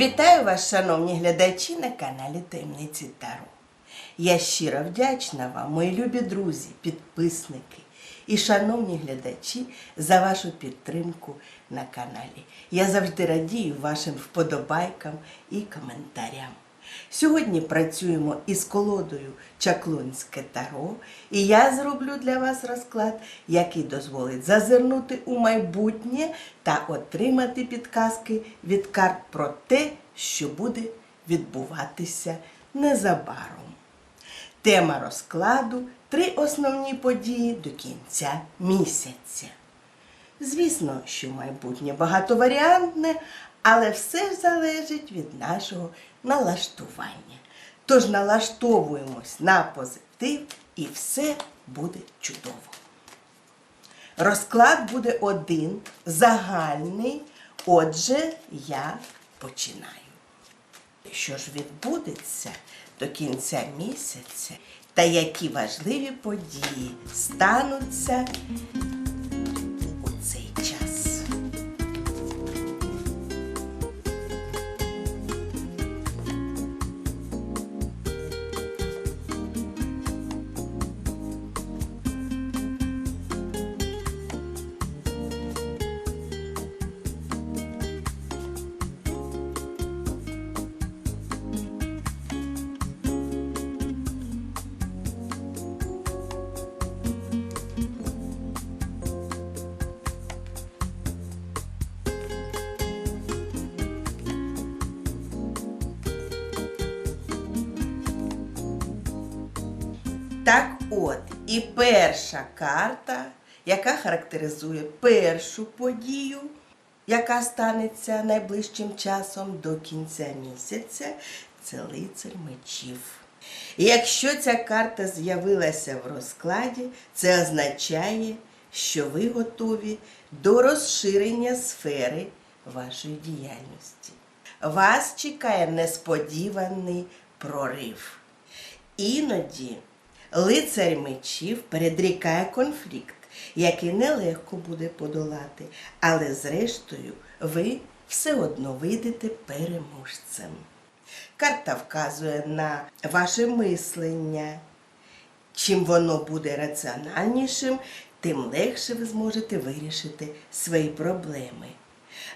Вітаю вас, шановні глядачі на каналі Таємниці Таро. Я щиро вдячна вам, мої любі друзі, підписники і шановні глядачі, за вашу підтримку на каналі. Я завжди радію вашим вподобайкам і коментарям. Сьогодні працюємо із колодою Чаклунське Таро, і я зроблю для вас розклад, який дозволить зазирнути у майбутнє та отримати підказки від карт про те, що буде відбуватися незабаром. Тема розкладу три основні події до кінця місяця. Звісно, що майбутнє багатоваріантне, але все залежить від нашого налаштування. Тож налаштовуємось на позитив і все буде чудово. Розклад буде один, загальний. Отже, я починаю. Що ж відбудеться до кінця місяця та які важливі події стануться от, і перша карта, яка характеризує першу подію, яка станеться найближчим часом до кінця місяця, це лицар мечів. І якщо ця карта з'явилася в розкладі, це означає, що ви готові до розширення сфери вашої діяльності. Вас чекає несподіваний прорив. Іноді лицар мечів передрікає конфлікт, який нелегко буде подолати, але зрештою ви все одно вийдете переможцем. Карта вказує на ваше мислення. Чим воно буде раціональнішим, тим легше ви зможете вирішити свої проблеми.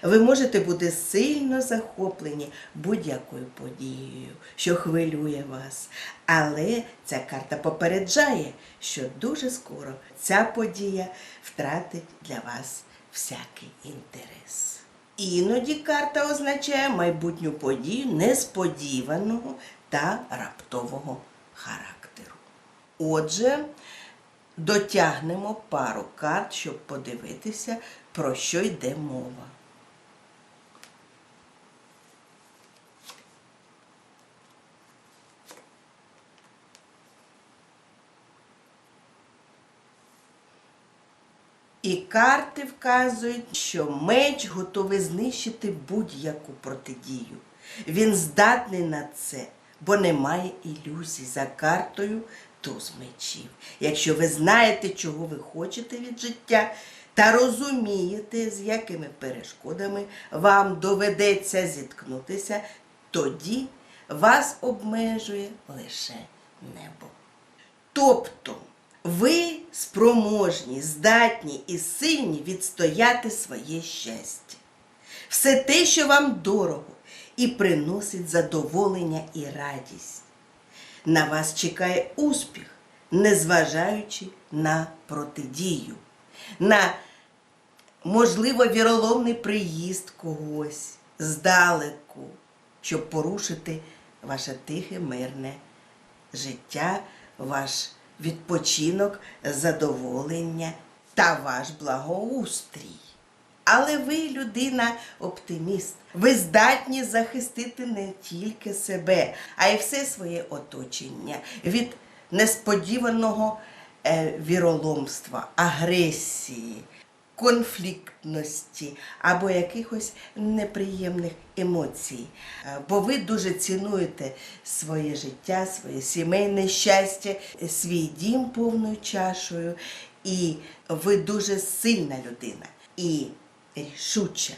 Ви можете бути сильно захоплені будь-якою подією, що хвилює вас. Але ця карта попереджає, що дуже скоро ця подія втратить для вас всякий інтерес. Іноді карта означає майбутню подію несподіваного та раптового характеру. Отже, дотягнемо пару карт, щоб подивитися, про що йде мова. І карти вказують, що меч готовий знищити будь-яку протидію. Він здатний на це, бо немає ілюзій за картою туз мечів. Якщо ви знаєте, чого ви хочете від життя, та розумієте, з якими перешкодами вам доведеться зіткнутися, тоді вас обмежує лише небо. Тобто ви спроможні, здатні і сильні відстояти своє щастя. Все те, що вам дорого і приносить задоволення і радість. На вас чекає успіх, незважаючи на протидію, на можливо віроломний приїзд когось здалеку, щоб порушити ваше тихе мирне життя, ваш відпочинок, задоволення та ваш благоустрій. Але ви людина оптиміст. Ви здатні захистити не тільки себе, а й все своє оточення від несподіваного е, віроломства, агресії, конфліктності або якихось неприємних емоцій. Е, Бо ви дуже цінуєте своє життя, своє сімейне щастя, свій дім повною чашою, і ви дуже сильна людина і рішуча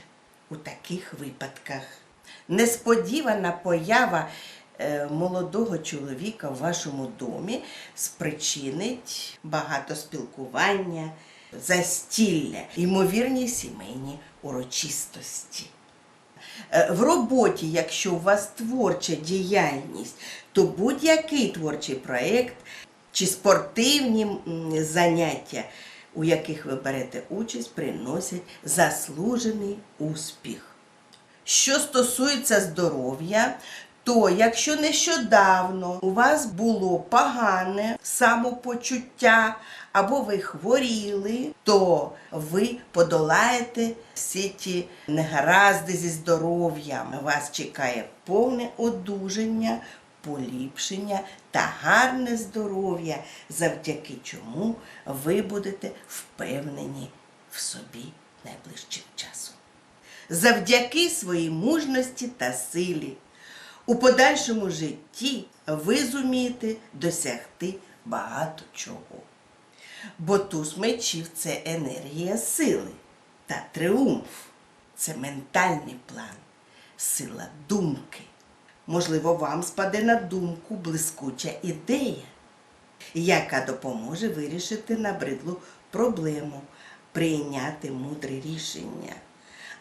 у таких випадках. Несподівана поява е, молодого чоловіка в вашому домі спричинить багато спілкування, застілля, ймовірні сімейні урочистості. Е, В роботі, якщо у вас творча діяльність, то будь-який творчий проєкт чи спортивні заняття, у яких ви берете участь, приносять заслужений успіх. Що стосується здоров'я, то якщо нещодавно у вас було погане самопочуття або ви хворіли, то ви подолаєте всі ті негаразди зі здоров'ям. Вас чекає повне одужання, поліпшення та гарне здоров'я, завдяки чому ви будете впевнені в собі найближчим часом завдяки своїй мужності та силі. У подальшому житті ви зумієте досягти багато чого. Бо туз мечів це енергія сили та тріумф. Це ментальний план, сила думки. Можливо, вам спаде на думку блискуча ідея, яка допоможе вирішити набридлу проблему, прийняти мудре рішення.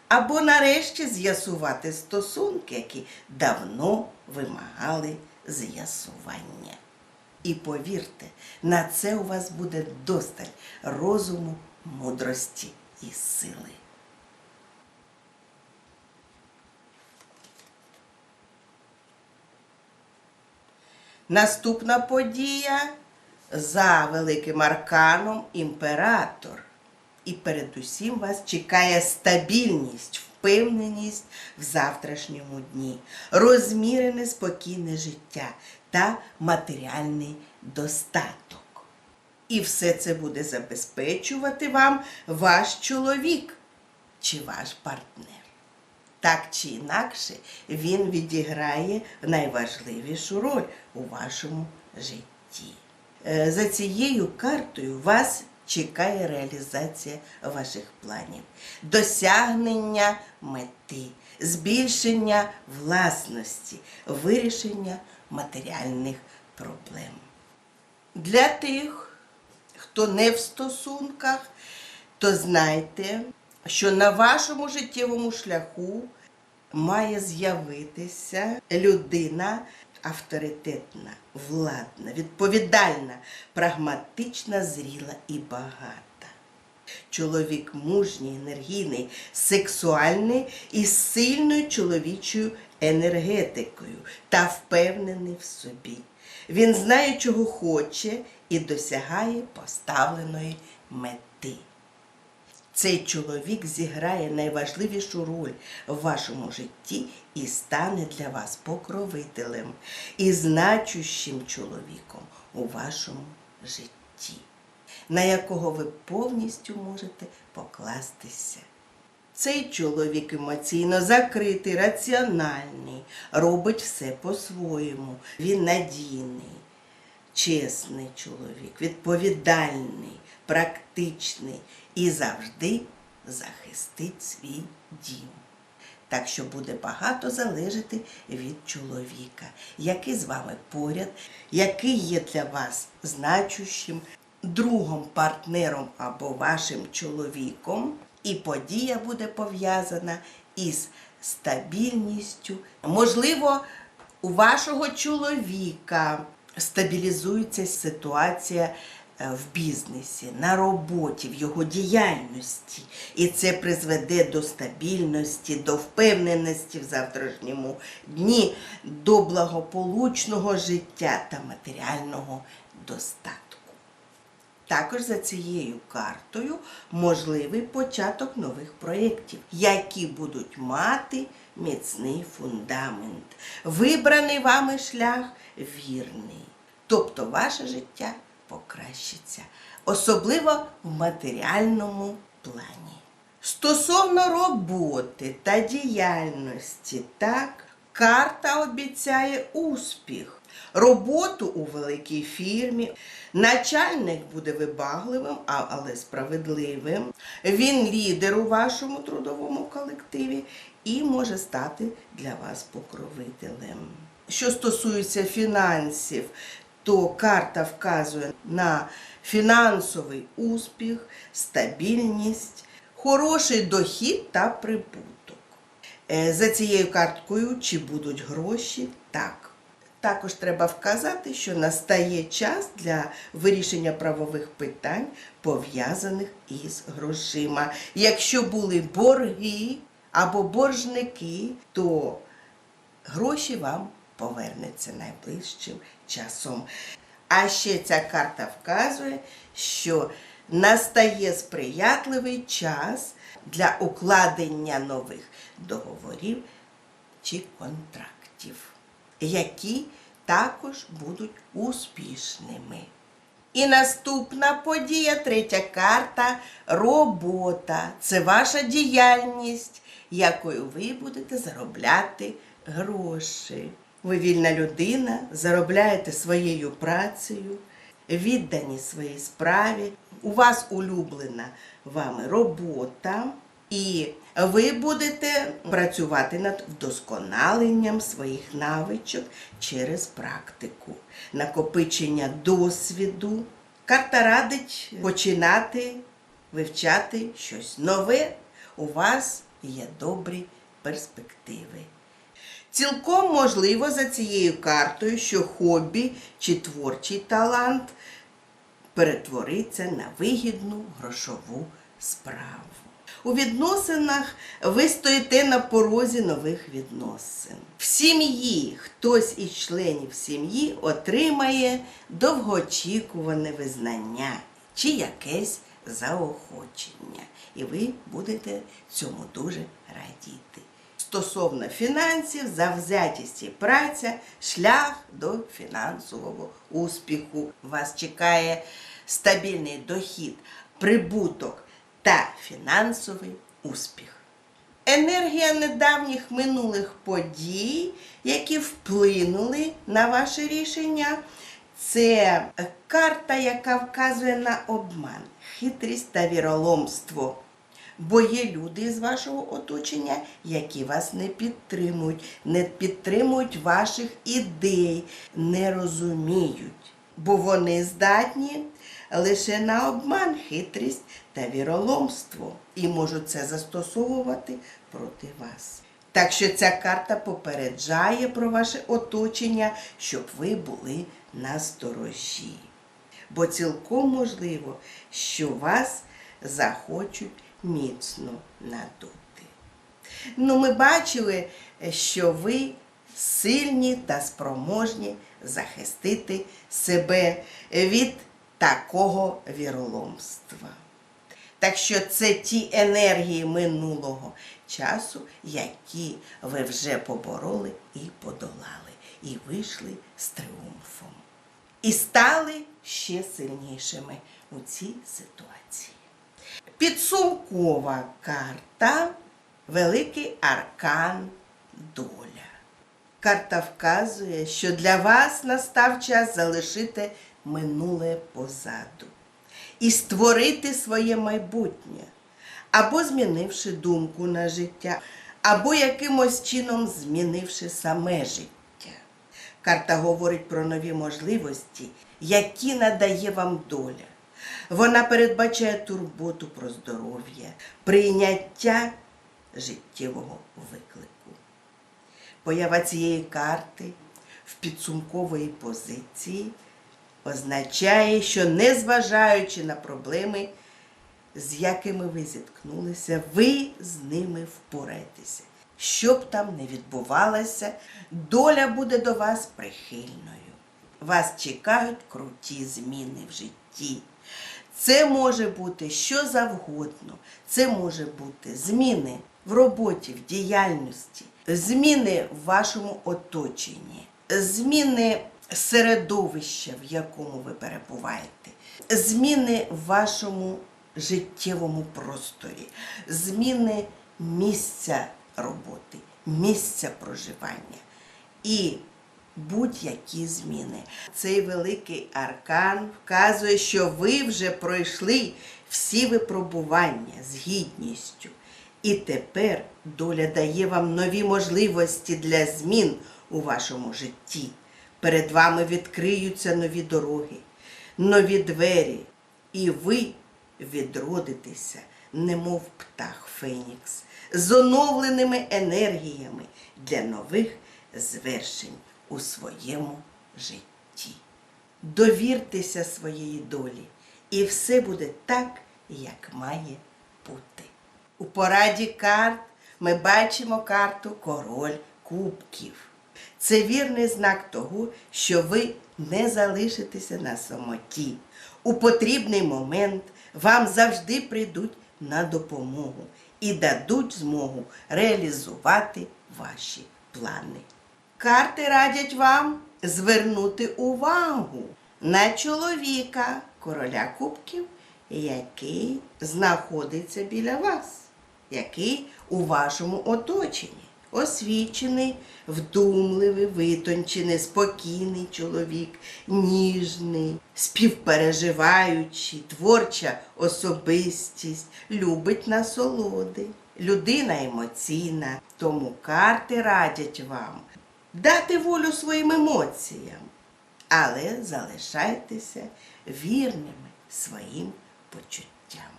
Або нарешті з'ясувати стосунки, які давно вимагали з'ясування. І повірте, на це у вас буде досталь розуму, мудрості і сили. Наступна подія за великим арканом імператор. І передусім вас чекає стабільність, впевненість в завтрашньому дні, розмірене спокійне життя та матеріальний достаток. І все це буде забезпечувати вам ваш чоловік чи ваш партнер. Так чи інакше, він відіграє найважливішу роль у вашому житті. Е, За цією картою вас чекає реалізація ваших планів, досягнення мети, збільшення власності, вирішення матеріальних проблем. Для тих, хто не в стосунках, то знайте, що на вашому життєвому шляху має з'явитися людина авторитетна, владна, відповідальна, прагматична, зріла і багата. Чоловік мужній, енергійний, сексуальний і з сильною чоловічою енергетикою та впевнений в собі. Він знає, чого хоче і досягає поставленої мети. Цей чоловік зіграє найважливішу роль в вашому житті і стане для вас покровителем і значущим чоловіком у вашому житті, на якого ви повністю можете покластися. Цей чоловік емоційно закритий, раціональний, робить все по-своєму. Він надійний, чесний чоловік, відповідальний, практичний і завжди захистить свій дім. Так що буде багато залежати від чоловіка, який з вами поряд, який є для вас значущим другом, партнером або вашим чоловіком, і подія буде пов'язана із стабільністю. Можливо, у вашого чоловіка стабілізується ситуація в бізнесі, на роботі, в його діяльності. І це призведе до стабільності, до впевненості в завтрашньому дні, до благополучного життя та матеріального достатку. Також за цією картою можливий початок нових проєктів, які будуть мати міцний фундамент. Вибраний вами шлях вірний. Тобто ваше життя покращиться, особливо в матеріальному плані. Стосовно роботи та діяльності, так, карта обіцяє успіх. Роботу у великій фірмі. Начальник буде вибагливим, але справедливим. Він лідер у вашому трудовому колективі і може стати для вас покровителем. Що стосується фінансів, то карта вказує на фінансовий успіх, стабільність, хороший дохід та прибуток. Е, За цією карткою чи будуть гроші? Так. Також треба вказати, що настає час для вирішення правових питань, пов'язаних із грошима. Якщо були борги або боржники, то гроші вам повернуться найближчим часом. А ще ця карта вказує, що настає сприятливий час для укладення нових договорів чи контрактів, які також будуть успішними. І наступна подія, третя карта робота. Це ваша діяльність, якою ви будете заробляти гроші. Ви вільна людина, заробляєте своєю працею, віддані своїй справі. У вас улюблена вами робота, і ви будете працювати над вдосконаленням своїх навичок через практику, накопичення досвіду. Карта радить починати вивчати щось нове. У вас є добрі перспективи. Цілком можливо за цією картою, що хобі чи творчий талант перетвориться на вигідну грошову справу. У відносинах ви стоїте на порозі нових відносин. В сім'ї хтось із членів сім'ї отримає довгоочікуване визнання чи якесь заохочення. І ви будете цьому дуже радіти. Стосовно фінансів, завзятість і праця, шлях до фінансового успіху. Вас чекає стабільний дохід, прибуток та фінансовий успіх. Енергія недавніх минулих подій, які вплинули на ваше рішення, це карта, яка вказує на обман, хитрість та віроломство. Бо є люди з вашого оточення, які вас не підтримують, не підтримують ваших ідей, не розуміють, бо вони здатні лише на обман, хитрість та віроломство і можуть це застосовувати проти вас. Так що ця карта попереджає про ваше оточення, щоб ви були на сторожі. Бо цілком можливо, що вас захочуть міцно надути. Ну, ми бачили, що ви сильні та спроможні захистити себе від такого віроломства. Так що це ті енергії минулого часу, які ви вже побороли і подолали, і вийшли з тріумфом. І стали ще сильнішими у цій ситуації. Підсумкова карта Великий аркан доля. Карта вказує, що для вас настав час залишити минуле позаду і створити своє майбутнє, або змінивши думку на життя, або якимось чином змінивши саме життя. Карта говорить про нові можливості, які надає вам доля. Вона передбачає турботу про здоров'я, прийняття життєвого виклику. Поява цієї карти в підсумкової позиції означає, що незважаючи на проблеми, з якими ви зіткнулися, ви з ними впораєтеся. Що б там не відбувалося, доля буде до вас прихильною. Вас чекають круті зміни в житті. Це може бути що завгодно. Це може бути зміни в роботі, в діяльності, зміни в вашому оточенні, зміни середовища, в якому ви перебуваєте, зміни в вашому життєвому просторі, зміни місця роботи, місця проживання. І будь-які зміни. Цей великий аркан вказує, що ви вже пройшли всі випробування з гідністю І тепер доля дає вам нові можливості для змін у вашому житті. Перед вами відкриються нові дороги, нові двері, і ви відродитеся, немов птах Фенікс, з оновленими енергіями для нових звершень у своєму житті. Довіртеся своєї долі, і все буде так, як має бути. У пораді карт ми бачимо карту Король Кубків. Це вірний знак того, що ви не залишитеся на самоті. У потрібний момент вам завжди прийдуть на допомогу і дадуть змогу реалізувати ваші плани. Карти радять вам звернути увагу на чоловіка короля кубків, який знаходиться біля вас, який у вашому оточенні. Освічений, вдумливий, витончений, спокійний чоловік, ніжний, співпереживаючий, творча особистість, любить насолоди, людина емоційна. Тому карти радять вам дати волю своїм емоціям, але залишайтеся вірними своїм почуттям.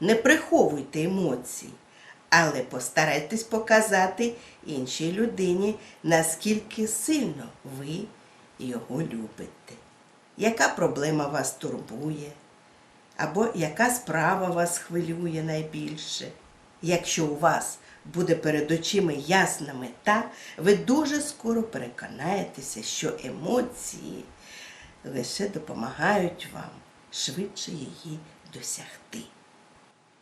Не приховуйте емоцій, але постарайтесь показати іншій людині, наскільки сильно ви його любите. Яка проблема вас турбує? Або яка справа вас хвилює найбільше? Якщо у вас буде перед очима ясна мета, ви дуже скоро переконаєтеся, що емоції лише допомагають вам швидше її досягти.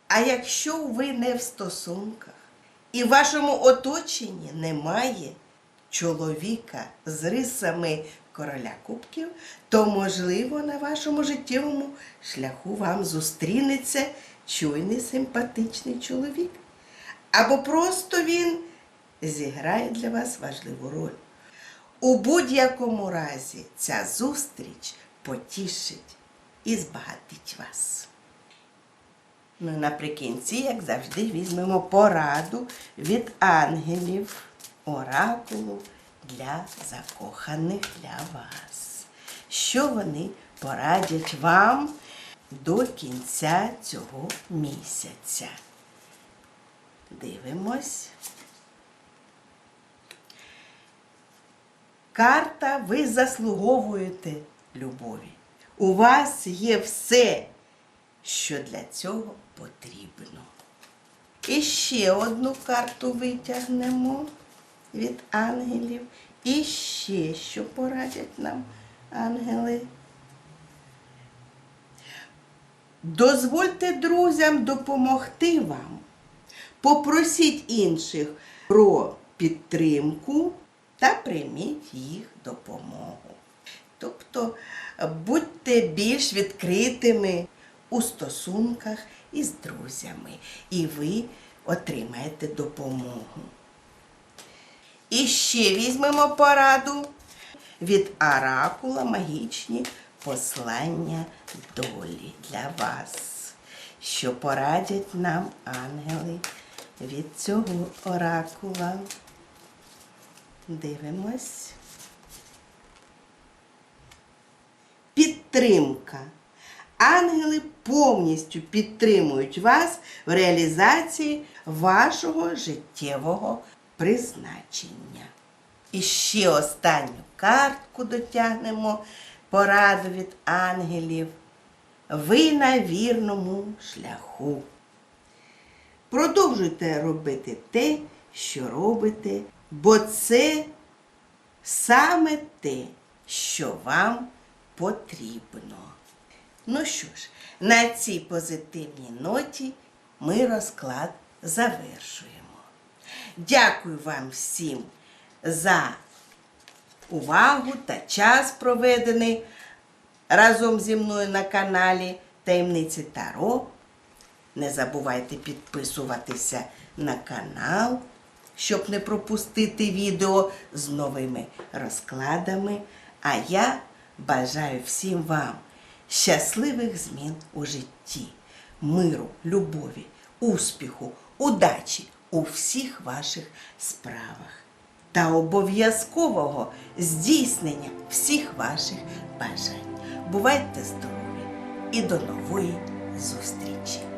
А якщо ви не в стосунках і в вашому оточенні немає чоловіка з рисами короля кубків, то, можливо, на вашому життєвому шляху вам зустрінеться чуйний симпатичний чоловік. Або просто він зіграє для вас важливу роль. У будь-якому разі ця зустріч потішить і збагатить вас. Ну, наприкінці, як завжди, візьмемо пораду від ангелів оракулу для закоханих для вас. Що вони порадять вам до кінця цього місяця? Дивимось. Карта ви заслуговуєте любові. У вас є все, що для цього потрібно. І ще одну карту витягнемо від ангелів. І ще що порадять нам ангели. Дозвольте друзям допомогти вам. Попросіть інших про підтримку та прийміть їх допомогу. Тобто будьте більш відкритими у стосунках із друзями, і ви отримаєте допомогу. І ще візьмемо пораду від оракула магічні послання долі для вас, що порадять нам ангели від цього оракула. Дивимось. Підтримка. Ангели повністю підтримують вас в реалізації вашого життєвого призначення. І ще останню картку дотягнемо пораду від ангелів. Ви на вірному шляху. Продовжуйте робити те, що робите, бо це саме те, що вам потрібно. Ну що ж, на цій позитивній ноті ми розклад завершуємо. Дякую вам всім за увагу та час проведений разом зі мною на каналі Таємниці Таро. Не забувайте підписуватися на канал, щоб не пропустити відео з новими розкладами. А я бажаю всім вам щасливих змін у житті, миру, любові, успіху удачі у всіх ваших справах та обов'язкового здійснення всіх ваших бажань. Бувайте здорові і до нової зустрічі!